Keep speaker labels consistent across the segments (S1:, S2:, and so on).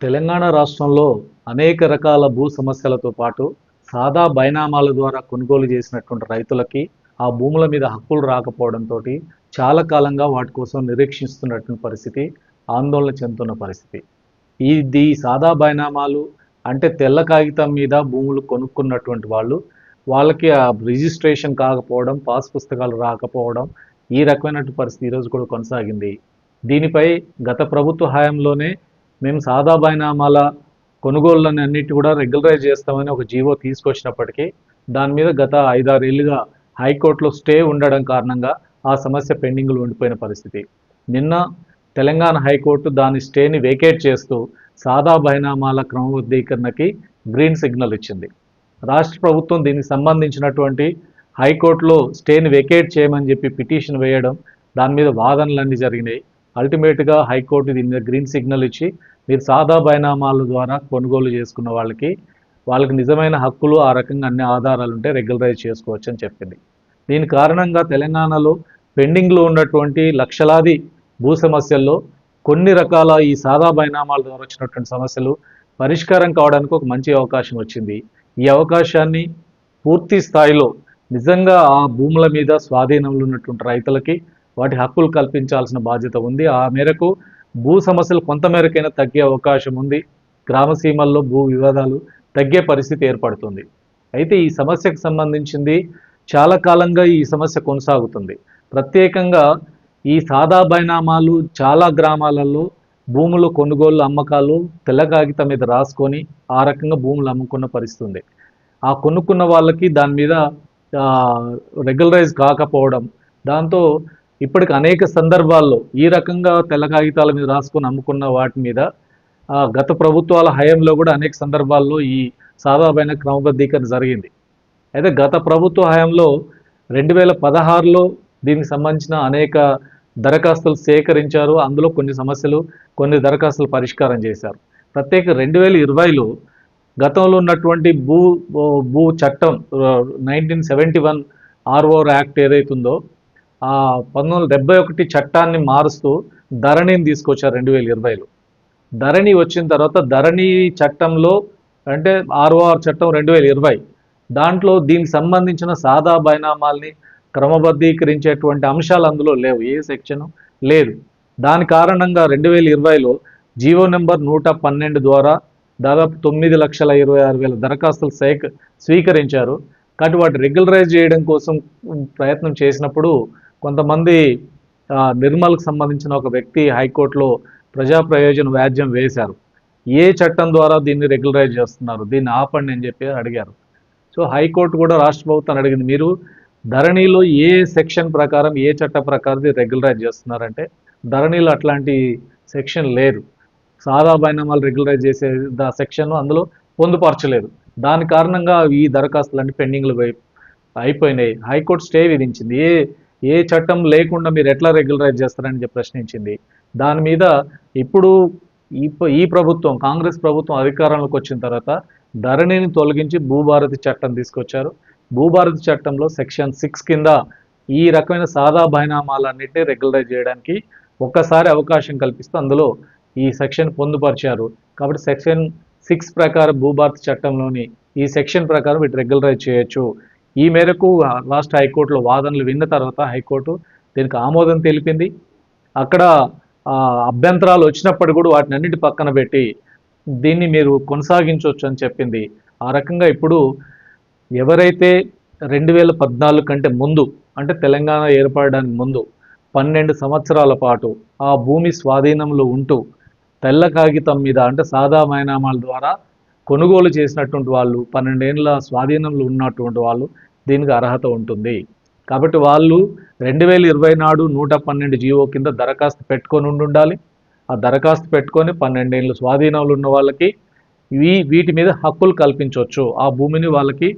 S1: తెలంగాణ రాష్ట్రంలో అనేక రకాల భూ సమస్యలతో పాటు సాదా బైనామాల ద్వారా కొనుగోలు చేసినటువంటి రైతులకి ఆ భూముల మీద హక్కులు రాకపోవడంతో చాలా కాలంగా వాటి కోసం నిరీక్షిస్తున్నటువంటి పరిస్థితి ఆందోళన చెందుతున్న పరిస్థితి. ఇది సాదా బైనామాలు అంటే తెల్ల కాగితం మీద భూములు కొనుక్కున్నటువంటి వాళ్ళు వాళ్ళకి ఆ రిజిస్ట్రేషన్ కాకపోవడం పాస్ పుస్తకాలు రాకపోవడం ఈ రకమైనటువంటి పరిస్థితి ఈరోజు కూడా కొనసాగింది. దీనిపై గత ప్రభుత్వ హయాంలోనే మేము సాదా బైనామాల కొనుగోళ్ళని అన్నిటి కూడా రెగ్యులరైజ్ చేస్తామని ఒక జీవో తీసుకొచ్చినప్పటికీ దాని మీద గత ఐదారు ఏళ్ళుగా హైకోర్టులో స్టే ఉండడం కారణంగా ఆ సమస్య పెండింగ్లో ఉండిపోయిన పరిస్థితి. నిన్న తెలంగాణ హైకోర్టు దాని స్టేని వేకేట్ చేస్తూ సాదా బైనామాల క్రమబద్ధీకరణకి గ్రీన్ సిగ్నల్ ఇచ్చింది. రాష్ట్ర ప్రభుత్వం దీనికి సంబంధించినటువంటి హైకోర్టులో స్టేని వెకేట్ చేయమని చెప్పి పిటిషన్ వేయడం దాని మీద వాదనలన్నీ జరిగినాయి. అల్టిమేట్గా హైకోర్టు దీని మీద గ్రీన్ సిగ్నల్ ఇచ్చి మీరు సాదా బైనామాల ద్వారా కొనుగోలు చేసుకున్న వాళ్ళకి వాళ్ళకి నిజమైన హక్కులు ఆ రకంగా అన్ని ఆధారాలు ఉంటే రెగ్యులరైజ్ చేసుకోవచ్చు అని చెప్పింది. దీని కారణంగా తెలంగాణలో పెండింగ్లో ఉన్నటువంటి లక్షలాది భూ సమస్యల్లో కొన్ని రకాల ఈ సాదా బైనామాల ద్వారా వచ్చినటువంటి సమస్యలు పరిష్కారం కావడానికి ఒక మంచి అవకాశం వచ్చింది. ఈ అవకాశాన్ని పూర్తి స్థాయిలో నిజంగా ఆ భూముల మీద స్వాధీనంలో ఉన్నటువంటి రైతులకి వాటి హక్కులు కల్పించాల్సిన బాధ్యత ఉంది. ఆ మేరకు భూ సమస్యలు కొంత మేరకైనా తగ్గే అవకాశం ఉంది. గ్రామ సీమల్లో భూ వివాదాలు తగ్గే పరిస్థితి ఏర్పడుతుంది. అయితే ఈ సమస్యకు సంబంధించింది చాలా కాలంగా ఈ సమస్య కొనసాగుతుంది. ప్రత్యేకంగా ఈ సాదా బైనామాలు చాలా గ్రామాలలో భూములు కొనుగోలు అమ్మకాలు తెల్ల కాగితం మీద రాసుకొని ఆ రకంగా భూములు అమ్ముకున్న పరిస్థితి ఉంది. ఆ కొనుక్కున్న వాళ్ళకి దాని మీద రెగ్యులరైజ్ కాకపోవడం దాంతో ఇప్పటికి అనేక సందర్భాల్లో ఈ రకంగా తెల్ల కాగితాల మీద రాసుకొని అమ్ముకున్న వాటి మీద గత ప్రభుత్వాల హయాంలో కూడా అనేక సందర్భాల్లో ఈ సాదామైన క్రమబద్ధీకరణ జరిగింది. అయితే గత ప్రభుత్వ హయాంలో రెండు వేల పదహారులో దీనికి సంబంధించిన అనేక దరఖాస్తులు సేకరించారు. అందులో కొన్ని సమస్యలు కొన్ని దరఖాస్తులు పరిష్కారం చేశారు. ప్రత్యేక రెండు వేల ఇరవైలో గతంలో ఉన్నటువంటి భూ భూ చట్టం nineteen seventy one ROR act ఏదైతుందో పంతొమ్మిది డెబ్బై ఒకటి చట్టాన్ని మారుస్తూ ధరణిని తీసుకొచ్చారు రెండు వేల ఇరవైలో. ధరణి వచ్చిన తర్వాత ధరణి చట్టంలో అంటే ఆర్ఓఆర్ చట్టం రెండు వేల ఇరవై. దాంట్లో దీనికి సంబంధించిన సాదా బైనామాల్ని క్రమబద్ధీకరించేటువంటి అంశాలు అందులో లేవు. ఏ సెక్షన్? లేదు. దాని కారణంగా రెండు వేల ఇరవైలో జీవో నెంబర్ నూట పన్నెండు ద్వారా దాదాపు తొమ్మిది లక్షల ఇరవై ఆరు వేల దరఖాస్తులు సేక స్వీకరించారు. కాబట్టి వాటి రెగ్యులరైజ్ చేయడం కోసం ప్రయత్నం చేసినప్పుడు కొంతమంది నిర్మల్కి సంబంధించిన ఒక వ్యక్తి హైకోర్టులో ప్రజా ప్రయోజన వ్యాజ్యం వేశారు. ఏ చట్టం ద్వారా దీన్ని రెగ్యులరైజ్ చేస్తున్నారు? దీన్ని ఆపండి అని చెప్పి అడిగారు. సో హైకోర్టు కూడా రాష్ట్ర ప్రభుత్వాన్ని అడిగింది మీరు ధరణిలో ఏ సెక్షన్ ప్రకారం ఏ చట్ట ప్రకారం రెగ్యులరైజ్ చేస్తున్నారంటే ధరణిలో అట్లాంటి సెక్షన్ లేదు. సాదా బైనామాలు రెగ్యులరైజ్ చేసే దా సెక్షన్ అందులో పొందుపరచలేదు. దాని కారణంగా ఈ దరఖాస్తులన్నీ పెండింగ్లు అయిపోయినాయి. హైకోర్టు స్టే విధించింది. ఏ ఏ చట్టం లేకుండా మీరు ఎట్లా రెగ్యులరైజ్ చేస్తారని చెప్పి ప్రశ్నించింది. దాని మీద ఇప్పుడు ఈ ఈ ప్రభుత్వం కాంగ్రెస్ ప్రభుత్వం అధికారంలోకి వచ్చిన తర్వాత ధరణిని తొలగించి భూభారతి చట్టం తీసుకొచ్చారు. భూభారతి చట్టంలో సెక్షన్ సిక్స్ కింద ఈ రకమైన సాదా బైనామాలన్నింటినీ రెగ్యులరైజ్ చేయడానికి ఒక్కసారి అవకాశం కల్పిస్తూ అందులో ఈ సెక్షన్ పొందుపరిచారు. కాబట్టి సెక్షన్ సిక్స్ ప్రకారం భూభారతి చట్టంలోని ఈ సెక్షన్ ప్రకారం వీటి రెగ్యులరైజ్ చేయొచ్చు. ఈ మేరకు రాష్ట్ర హైకోర్టులో వాదనలు విన్న తర్వాత హైకోర్టు దీనికి ఆమోదం తెలిపింది. అక్కడ అభ్యంతరాలు వచ్చినప్పుడు కూడా వాటిని అన్నిటి పక్కన పెట్టి దీన్ని మీరు కొనసాగించవచ్చు అని చెప్పింది. ఆ రకంగా ఇప్పుడు ఎవరైతే రెండు వేల పద్నాలుగు కంటే ముందు అంటే తెలంగాణ ఏర్పడడానికి ముందు పన్నెండు సంవత్సరాల పాటు ఆ భూమి స్వాధీనంలో ఉంటూ తెల్ల కాగితం మీద అంటే సాదా మైనామాల ద్వారా కొనుగోలు చేసినటువంటి వాళ్ళు పన్నెండేళ్ళ స్వాధీనంలో ఉన్నటువంటి వాళ్ళు దీనికి అర్హత ఉంటుంది. కాబట్టి వాళ్ళు రెండు వేల ఇరవై నాడు నూట పన్నెండు జీవో కింద దరఖాస్తు పెట్టుకొని ఉండి ఉండాలి ఆ దరఖాస్తు పెట్టుకొని పన్నెండేళ్ళు స్వాధీనంలో ఉన్న వాళ్ళకి ఈ వీటి మీద హక్కులు కల్పించవచ్చు ఆ భూమిని వాళ్ళకి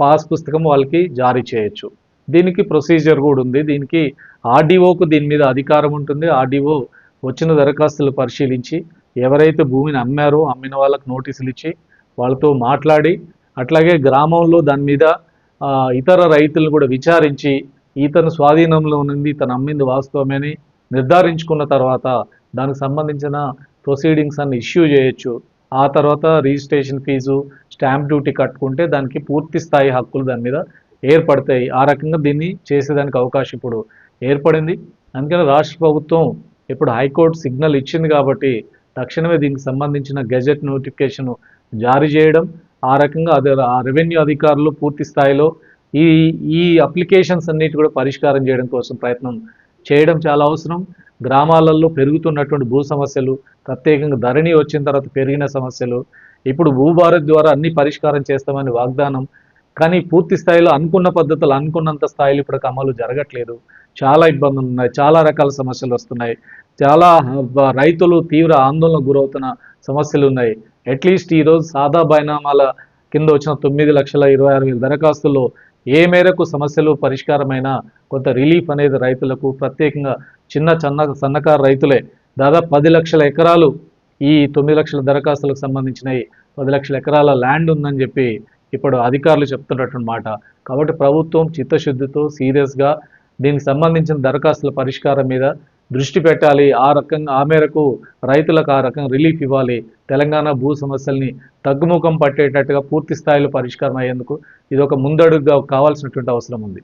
S1: పాస్ పుస్తకం వాళ్ళకి జారీ చేయొచ్చు. దీనికి ప్రొసీజర్ కూడా ఉంది. దీనికి ఆర్డీఓకు దీని మీద అధికారం ఉంటుంది. ఆర్డీఓ వచ్చిన దరఖాస్తులు పరిశీలించి ఎవరైతే భూమిని అమ్మారో అమ్మిన వాళ్ళకి నోటీసులు ఇచ్చి వాళ్ళతో మాట్లాడి అట్లాగే గ్రామంలో దాని మీద ఇతర రైతులను కూడా విచారించి ఇతను స్వాధీనంలో ఉంది ఇతను అమ్మింది వాస్తవమని నిర్ధారించుకున్న తర్వాత దానికి సంబంధించిన ప్రొసీడింగ్స్ అన్ని ఇష్యూ చేయొచ్చు. ఆ తర్వాత రిజిస్ట్రేషన్ ఫీజు స్టాంప్ డ్యూటీ కట్టుకుంటే దానికి పూర్తి స్థాయి హక్కులు దాని మీద ఏర్పడతాయి. ఆ రకంగా దీన్ని చేసేదానికి అవకాశం ఇప్పుడు ఏర్పడింది. అందుకని రాష్ట్ర ప్రభుత్వం ఇప్పుడు హైకోర్టు సిగ్నల్ ఇచ్చింది కాబట్టి తక్షణమే దీనికి సంబంధించిన గెజెట్ నోటిఫికేషన్ జారీ చేయడం ఆ రకంగా అదే ఆ రెవెన్యూ అధికారులు పూర్తి స్థాయిలో ఈ ఈ అప్లికేషన్స్ అన్నిటి కూడా పరిష్కారం చేయడం కోసం ప్రయత్నం చేయడం చాలా అవసరం. గ్రామాలలో పెరుగుతున్నటువంటి భూ సమస్యలు ప్రత్యేకంగా ధరణి వచ్చిన తర్వాత పెరిగిన సమస్యలు ఇప్పుడు భూభారత్ ద్వారా అన్ని పరిష్కారం చేస్తామని వాగ్దానం కానీ పూర్తి స్థాయిలో అనుకున్న పద్ధతులు అనుకున్నంత స్థాయిలో ఇప్పుడు అమలు జరగట్లేదు. చాలా ఇబ్బందులు ఉన్నాయి చాలా రకాల సమస్యలు వస్తున్నాయి. చాలా రైతులు తీవ్ర ఆందోళనకు గురవుతున్న సమస్యలు ఉన్నాయి. అట్లీస్ట్ ఈరోజు సాదా బైనామాల కింద వచ్చిన తొమ్మిది లక్షల ఇరవై ఆరు వేల దరఖాస్తుల్లో ఏ మేరకు సమస్యలు పరిష్కారమైన కొంత రిలీఫ్ అనేది రైతులకు ప్రత్యేకంగా చిన్న చిన్న సన్నకారు రైతులే. దాదాపు పది లక్షల ఎకరాలు ఈ తొమ్మిది లక్షల దరఖాస్తులకు సంబంధించినవి పది లక్షల ఎకరాల ల్యాండ్ ఉందని చెప్పి ఇప్పుడు అధికారులు చెప్తున్నటువంటి మాట కాబట్టి ప్రభుత్వం చిత్తశుద్ధితో సీరియస్గా దీనికి సంబంధించిన దరఖాస్తుల పరిష్కారం మీద దృష్టి పెట్టాలి. ఆ రకంగా ఆ మేరకు రైతులకు ఆ రకంగా రిలీఫ్ ఇవ్వాలి. తెలంగాణ భూ సమస్యల్ని తగ్గుముఖం పట్టేటట్టుగా పూర్తి స్థాయిలో పరిష్కారం అయ్యేందుకు ఇది ఒక ముందడుగుగా కావాల్సినటువంటి అవసరం ఉంది.